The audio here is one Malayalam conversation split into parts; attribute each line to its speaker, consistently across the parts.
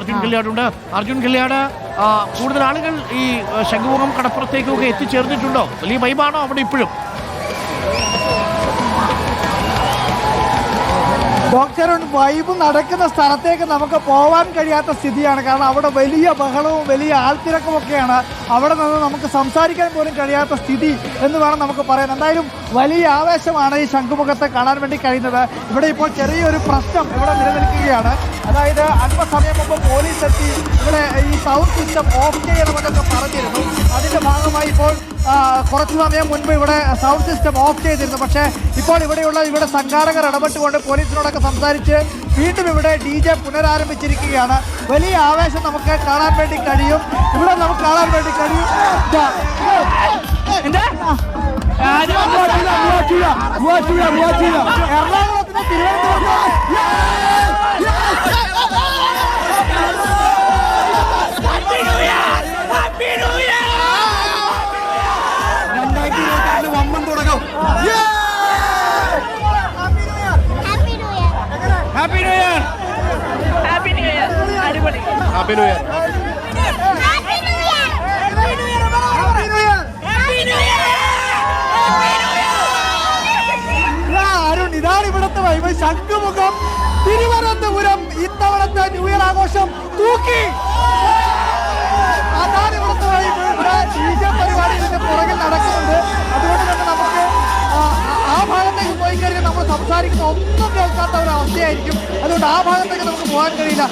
Speaker 1: അർജുൻ കല്യാടുണ്ട് അർജുൻ കല്യാട് കൂടുതൽ ആളുകൾ ഈ ശംഖുമുഖം കടപ്പുറത്തേക്കൊക്കെ എത്തിച്ചേർന്നിട്ടുണ്ടോ? വലിയ വൈബാണോ അവിടെ ഇപ്പോഴും?
Speaker 2: ഡോക്ടർ വൈബ് നടക്കുന്ന സ്ഥലത്തേക്ക് നമുക്ക് പോവാൻ കഴിയാത്ത സ്ഥിതിയാണ്. കാരണം അവിടെ വലിയ ബഹളവും വലിയ ആൾത്തിരക്കുമൊക്കെയാണ്. അവിടെ നിന്ന് നമുക്ക് സംസാരിക്കാൻ പോലും കഴിയാത്ത സ്ഥിതി എന്ന് വേണം നമുക്ക് പറയാൻ. എന്തായാലും വലിയ ആവേശമാണ് ഈ ശംഖുമുഖത്തെ കാണാൻ വേണ്ടി കഴിയുന്നത്. ഇവിടെ ഇപ്പോൾ ചെറിയൊരു പ്രശ്നം ഇവിടെ നിലനിൽക്കുകയാണ്. അതായത് അല്പസമയം മുമ്പ് പോലീസ് എത്തി ഇവിടെ ഈ സൗണ്ട് സിസ്റ്റം ഓഫ് ചെയ്യണമെന്നൊക്കെ പറഞ്ഞിരുന്നു അതിന്റെ ഭാഗമായി ഇപ്പോൾ കുറച്ചു സമയം മുൻപ് ഇവിടെ സൗണ്ട് സിസ്റ്റം ഓഫ് ചെയ്തിരുന്നു പക്ഷേ ഇപ്പോൾ ഇവിടെയുള്ള ഇവിടെ സംഘാടകർ ഇടപെട്ടുകൊണ്ട് പോലീസിനോടൊക്കെ സംസാരിച്ച് വീണ്ടും ഇവിടെ ഡി ജെ പുനരാരംഭിച്ചിരിക്കുകയാണ് വലിയ ആവേശം നമുക്ക് കാണാൻ വേണ്ടി കഴിയും ഇവിടെ നമുക്ക് കാണാൻ വേണ്ടി കഴിയും എറണാകുളത്തിന്റെ എറണാകുളത്തിന് തിരുവനന്തപുരത്ത്
Speaker 1: ഹാപ്പി ന്യൂ ഇയർ
Speaker 2: ഇതാണ് ഇവിടുത്തെ വൈബ് ശംഖുമുഖം തിരുവനന്തപുരം. ഇത്തവണത്തെ ന്യൂ ഇയർ ആഘോഷം സംസാരിക്കുന്ന ഒന്നും കേൾക്കാത്ത ഒരു അവസ്ഥയായിരിക്കും. അതുകൊണ്ട് ആ ഭാഗത്തേക്ക് നമുക്ക് പോകാൻ കഴിയില്ല.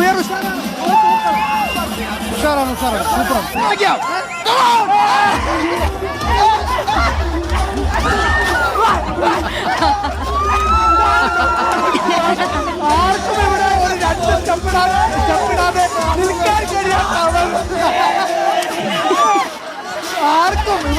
Speaker 2: ഇയർ ഉഷാറാണ്. ഉഷാറാണ് ഉഷാറാണ്. സൂപ്പർ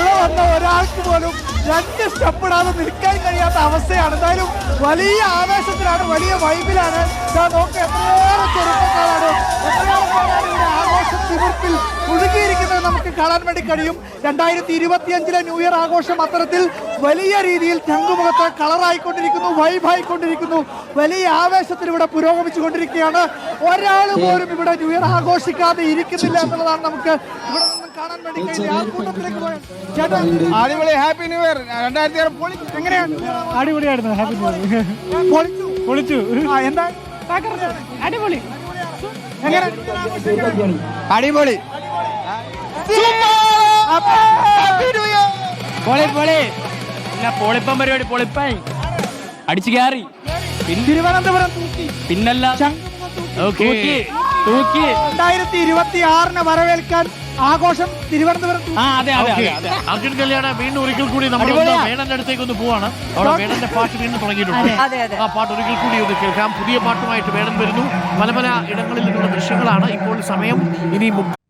Speaker 2: ഇവിടെ വന്ന ഒരാൾക്ക് പോലും രണ്ട് സ്റ്റെപ്പിടാതെ നിൽക്കാൻ കഴിയാത്ത അവസ്ഥയാണ്. എന്തായാലും വലിയ ആവേശത്തിലാണ് വലിയ വൈബിലാണ്. ഞാൻ നോക്ക് എത്രയേറെ ചെറുപ്പക്കാരാണ് എത്രയേറെ പേരാണ് ഇവിടെ ആഘോഷ തിമിർപ്പിൽ മുഴുകിയിരിക്കുന്നത്. നമുക്ക് കാണാൻ വേണ്ടി കഴിയും. രണ്ടായിരത്തി ഇരുപത്തിയഞ്ചിലെ ന്യൂ ഇയർ ആഘോഷം അത്തരത്തിൽ വലിയ രീതിയിൽ ചങ്കുമുഖത്ത് കളറായിക്കൊണ്ടിരിക്കുന്നു വൈബായിക്കൊണ്ടിരിക്കുന്നു. വലിയ ആവേശത്തിൽ ഇവിടെ പുരോഗമിച്ചുകൊണ്ടിരിക്കുകയാണ്. ഒരാൾ പോലും ഇവിടെ ന്യൂ ഇയർ ആഘോഷിക്കാതെ ഇരിക്കുന്നില്ല എന്നുള്ളതാണ് നമുക്ക് ഇവിടെ കാണാൻ വേണ്ടി കഴിയുന്നത് ആ കൂട്ടത്തിലേക്ക് പോയാൽ ചേട്ടാ
Speaker 3: അടിപൊളി ഹാപ്പി ന്യൂ ഇയർ രണ്ടായിരത്തി ആറ് പൊളി
Speaker 2: എങ്ങനെയാണ്
Speaker 4: അടിപൊളിയായിരുന്നു ഹാപ്പി ന്യൂ ഇയർ
Speaker 2: പൊളിച്ചു.
Speaker 4: പൊളിച്ചു.
Speaker 2: ആ എന്താ?
Speaker 4: അടിപൊളി.
Speaker 2: എങ്ങനെ?
Speaker 3: അടിപൊളി.
Speaker 4: പൊളി പൊളി. പിന്നെ പൊളിപ്പം പരിപാടി പൊളിപ്പായി. അടിച്ചു കയറി
Speaker 2: തിരുവനന്തപുരം തൂക്കി.
Speaker 4: പിന്നല്ല തൂക്കി.
Speaker 2: രണ്ടായിരത്തി ഇരുപത്തി ആറിന് വരവേൽക്കാൻ ആഘോഷം തിരുവനന്തപുരം
Speaker 4: ആ അതെ അതെ
Speaker 1: ഓക്കെ
Speaker 4: അതെ അതെ.
Speaker 1: അർജുൻ കല്യാണ വീണ്ടും ഒരിക്കൽ കൂടി നമ്മൾ
Speaker 4: അടിപൊളിയാ.
Speaker 1: വേണന്റെ അടുത്തേക്ക് ഒന്ന് പോവാണ്. അവിടെ വേണന്റെ പാട്ട് വീണ്ടും തുടങ്ങിയിട്ടുണ്ട്.
Speaker 5: അതെ, അതെ.
Speaker 1: ആ പാട്ട് ഒരിക്കൽ കൂടി ഒന്ന് കേൾക്കാം. പുതിയ പാട്ടുമായിട്ട് വേണം വരുന്നു. പല പല ഇടങ്ങളിൽ നിന്നുള്ള ദൃശ്യങ്ങളാണ് ഇപ്പോൾ സമയം. ഇനി മുപ്പ-